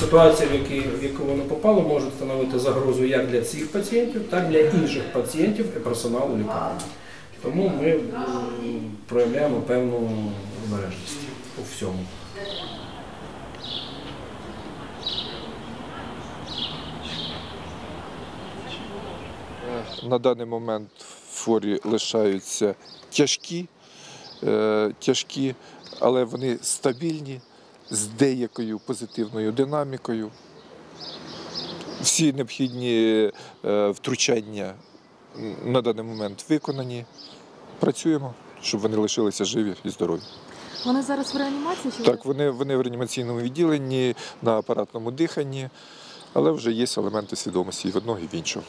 Ситуація, в, яку воно попало, може становити загрозу як для цих пацієнтів, так і для інших пацієнтів і персоналу лікарні. Тому ми проявляємо певну обережність у всьому. На даний момент в форі лишаються тяжкі, тяжкі, але вони стабільні, з деякою позитивною динамікою. Всі необхідні е, втручання на даний момент виконані. Працюємо, щоб вони лишилися живі і здорові. Вони зараз в реанімації чи Так, вони, вони в реанімаційному відділенні на апаратному диханні, але вже є елементи свідомості і в одного, і в іншого.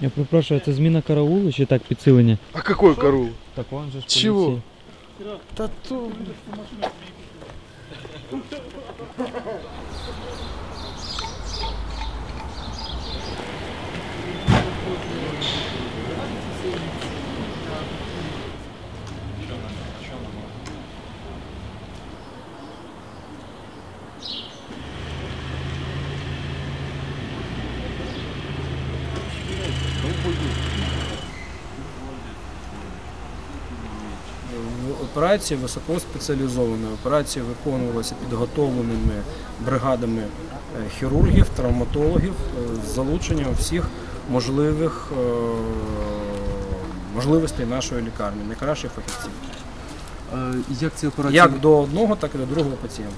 Я перепрошую, це зміна караулу чи так підсилення? А какой караул? Так он же ж Чего? Та то... Операції високоспеціалізовані. Операції виконувалися підготовленими бригадами е, хірургів, травматологів е, з залученням всіх можливих е, можливостей нашої лікарні, найкращих фахівців. Як ці операції? Як до одного, так і до другого пацієнта.